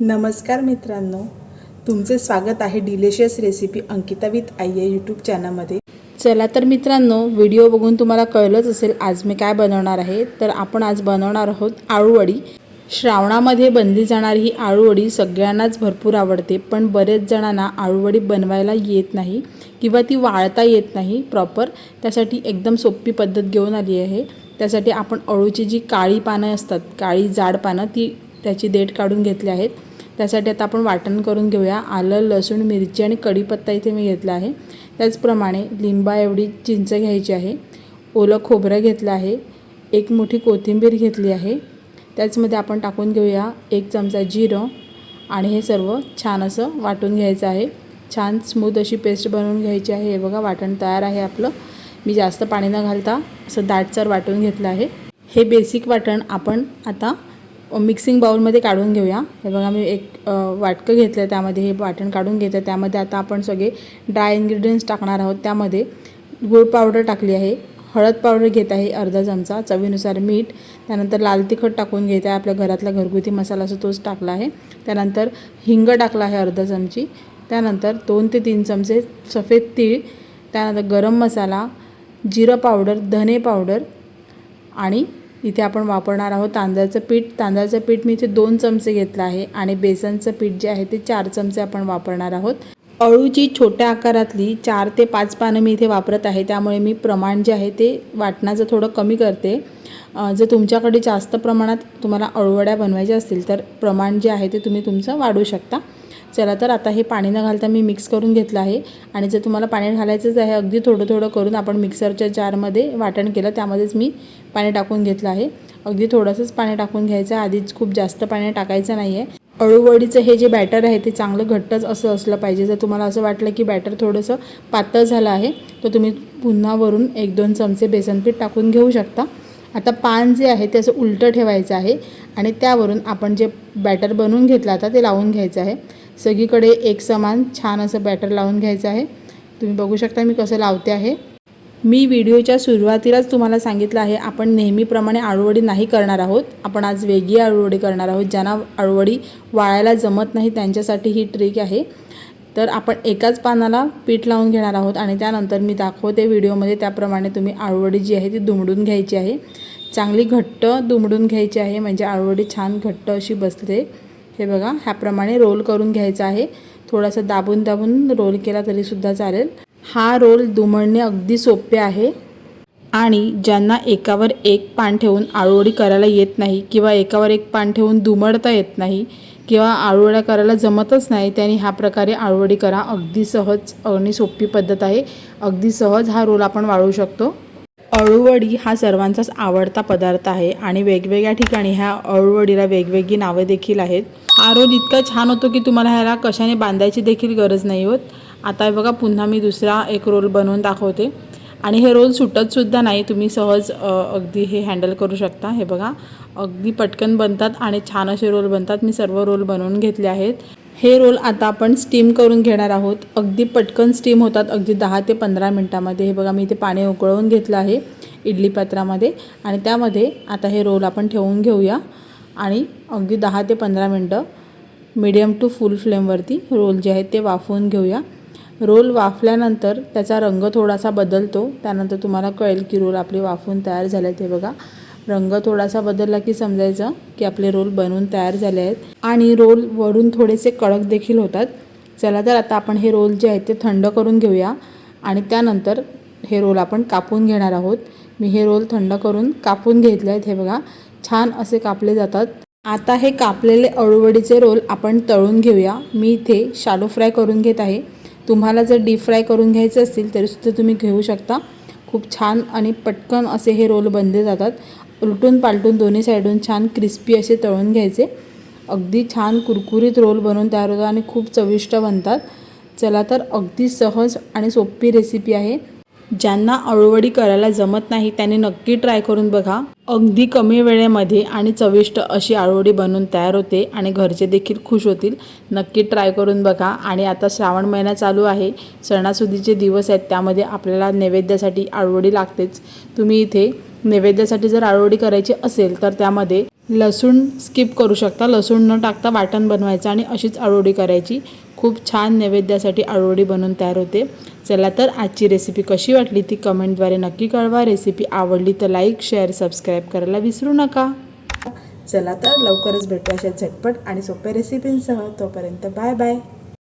नमस्कार मित्रांनो तुमचे स्वागत आहे डिलिशियस रेसिपी अंकिता विथ आई या यूट्यूब चॅनलमध्ये. चला तर मित्रांनो व्हिडिओ बघून तुम्हाला कळलंच असेल आज मी काय बनवणार आहे. तर आपण आज बनवणार आहोत आळूवडी श्रावणामध्ये बनली जाणारी ही आळूवडी सगळ्यांनाच भरपूर आवडते पण बरेच जणांना आळूवडी बनवायला येत नाही किंवा ती वाळता येत नाही प्रॉपर. त्यासाठी एकदम सोपी पद्धत घेऊन आली आहे. त्यासाठी आपण अळूची जी काळी पानं असतात काळी जाड पानं ती त्याची देठ काढून घेतली आहेत. त्यासाठी आता आपण वाटण करून घेऊया. आलं लसूण मिरची आणि कढीपत्ता इथे मी घेतला आहे. त्याचप्रमाणे लिंबा एवढी चिंच घ्यायची आहे. ओलं खोबरं घेतलं आहे. एक मोठी कोथिंबीर घेतली आहे. त्याचमध्ये आपण टाकून घेऊया एक चमचा जिरं आणि हे सर्व छान असं वाटून घ्यायचं आहे. छान स्मूथ अशी पेस्ट बनवून घ्यायची आहे. हे बघा वाटण तयार आहे आपलं. मी जास्त पाणी न घालता असं दाटसर वाटून घेतलं आहे. हे बेसिक वाटण आपण आता मिक्सिंग बाउलमध्ये काढून घेऊया. हे बघा मी एक वाटकं घेतलं आहे त्यामध्ये हे वाटण काढून घेतलं त्यामध्ये आता आपण सगळे ड्राय इन्ग्रेडियंट्स टाकणार आहोत. त्यामध्ये गूळ पावडर टाकली आहे. हळद पावडर घेत आहे अर्धा चमचा चवीनुसार मीठ. त्यानंतर लाल तिखट टाकून घेत आहे. आपल्या घरातला घरगुती मसाला असं तोच टाकला आहे. त्यानंतर हिंग टाकला आहे अर्धा चमची. त्यानंतर दोन ते तीन चमचे सफेद तीळ. त्यानंतर गरम मसाला जिरं पावडर धने पावडर आणि इथे आपण वापरणार आहोत तांदळाचं पीठ. तांदळाचं पीठ मी इथे दोन चमचे घेतलं आहे आणि बेसनचं पीठ जे आहे ते चार चमचे आपण वापरणार आहोत. अळूची छोट्या आकारातली चार ते पाच पानं मी इथे वापरत आहे. त्यामुळे मी प्रमाण जे आहे ते वाटणाचं थोडं कमी करते. जर तुमच्याकडे जास्त प्रमाणात तुम्हाला अळूवड्या बनवायच्या असतील तर प्रमाण जे आहे ते तुम्ही तुमचं वाढवू शकता. चला तर आता हे पाणी न घालता मी मिक्स करून घेतलं आहे. आणि जर तुम्हाला पाणी घालायचंच आहे अगदी थोडं थोडं करून आपण मिक्सरच्या जारमध्ये वाटण केलं त्यामध्येच मी पाणी टाकून घेतलं आहे. अगदी थोडंसंच पाणी टाकून घ्यायचं आहे. आधीच खूप जास्त पाणी टाकायचं नाही आहे अळूवडीचं हे जे बॅटर आहे ते चांगलं घट्टच असं असलं पाहिजे. जर तुम्हाला असं वाटलं की बॅटर थोडंसं पातळ झालं आहे तर तुम्ही पुन्हा वरून एक दोन चमचे बेसनपीठ टाकून घेऊ शकता. आता पान जे आहे ते असं उलटं ठेवायचं आहे. आणि त्यावरून आपण जे बॅटर बनवून घेतलं आता ते लावून घ्यायचं आहे. सगळीकडे एक समान छान असं बॅटर लावून घ्यायचं आहे. तुम्ही बघू शकता मी कसं लावते आहे. मी व्हिडिओच्या सुरुवातीलाच तुम्हाला सांगितलं आहे आपण नेहमीप्रमाणे आळूवडी नाही करणार आहोत. आपण आज वेगळी आळूवडी करणार आहोत ज्यांना आळूवडी वाळायला जमत नाही त्यांच्यासाठी ही ट्रिक आहे. तर आपण एकाच पानाला पीठ लावून घेणार आहोत आणि त्यानंतर मी दाखवते व्हिडिओमध्ये त्याप्रमाणे तुम्ही आळूवडी जी आहे ती दुमडून घ्यायची आहे. चांगली घट्ट दुमडून घ्यायची आहे म्हणजे आळूवडी छान घट्ट अशी बसते. हे बघा ह्याप्रमाणे रोल करून घ्यायचा आहे. थोडासा दाबून दाबून रोल केला तरीसुद्धा चालेल. हा रोल दुमडणे अगदी सोपे आहे. आणि ज्यांना एकावर एक पान ठेवून आळूवडी करायला येत नाही किंवा एकावर एक पान ठेवून दुमडता येत नाही किंवा आळूवड्या करायला जमतच नाही त्यांनी ह्या प्रकारे आळूवडी करा. अगदी सहज आणि सोपी पद्धत आहे. अगदी सहज हा रोल आपण वाळू शकतो. अळूवडी हा सर्वांचाच आवडता पदार्थ आहे आणि वेगवेगळ्या ठिकाणी ह्या अळूवडीला वेगवेगळी नावे देखील आहेत. हा रोल इतका छान होतो की तुम्हाला ह्याला कशाने बांधायची देखील गरज नाही होत. आता हे बघा पुन्हा मी दुसरा एक रोल बनवून दाखवते. आणि हे रोल सुटतसुद्धा नाही. तुम्ही सहज अगदी हे हँडल करू शकता. हे बघा अगदी पटकन बनतात आणि छान असे रोल बनतात. मी सर्व रोल बनवून घेतले आहेत. हे रोल आता आपण स्टीम करून घेणार आहोत. अगदी पटकन स्टीम होतात. अगदी दहा ते पंधरा मिनटामध्ये. हे बघा मी इथे पाणी उकळवून घेतलं आहे इडली पात्रामध्ये. आणि त्यामध्ये आता हे रोल आपण ठेवून घेऊया. आणि अगदी दहा ते पंधरा मिनटं मिडियम टू फुल फ्लेमवरती रोल जे आहेत ते वाफवून घेऊया. रोल वाफल्यानंतर त्याचा रंग थोडासा बदलतो. त्यानंतर तुम्हाला कळेल की रोल आपले वाफवून तयार झाले ते बघा. रंग थोडासा बदलला की समजायचं की आपले रोल बनवून तयार झाले आहेत. आणि रोल वरून थोडेसे कडक देखील होतात. चला तर आता आपण हे रोल जे आहेत ते थंड करून घेऊया. आणि त्यानंतर हे रोल आपण कापून घेणार आहोत. मी हे रोल थंड करून कापून घेतले आहेत हे बघा. छान असे कापले जातात. आता हे कापलेले अळूवडीचे रोल आपण तळून घेऊया. मी इथे शालो फ्राय करून घेत आहे. तुम्हाला जर डीप फ्राय करून घ्यायचे असतील तरीसुद्धा तुम्ही घेऊ शकता. खूप छान आणि पटकन असे हे रोल बनले जातात. उलटून पालटून दोन्ही साईडून छान क्रिस्पी असे तळून घ्यायचे. अगदी छान कुरकुरीत रोल बनवून तयार होतात आणि खूप चविष्ट बनतात. चला तर अगदी सहज आणि सोपी रेसिपी आहे. ज्यांना अळूवडी करायला जमत नाही त्यांनी नक्की ट्राय करून बघा. अगदी कमी वेळेमध्ये आणि चविष्ट अशी आळूवडी बनवून तयार होते आणि घरचे देखील खुश होतील. नक्की ट्राय करून बघा. आणि आता श्रावण महिना चालू आहे. सणासुदीचे दिवस आहेत. त्यामध्ये आपल्याला नैवेद्यासाठी आळूवडी लागतेच. तुम्ही इथे नैवेद्यासाठी जर आळूवडी करायची असेल तर त्यामध्ये लसूण स्किप करू शकता. लसूण न टाकता वाटण बनवायचं आणि अशीच आळूवडी करायची. खूप छान नैवेद्यासाठी आळूवडी बनवून तयार होते. चला तर आजची रेसिपी कशी वाटली ती कमेंटद्वारे नक्की कळवा. रेसिपी आवडली तर लाईक शेअर सबस्क्राईब करायला विसरू नका. चला तर लवकरच भेटू अशा झटपट आणि सोप्या रेसिपींसह तोपर्यंत बाय बाय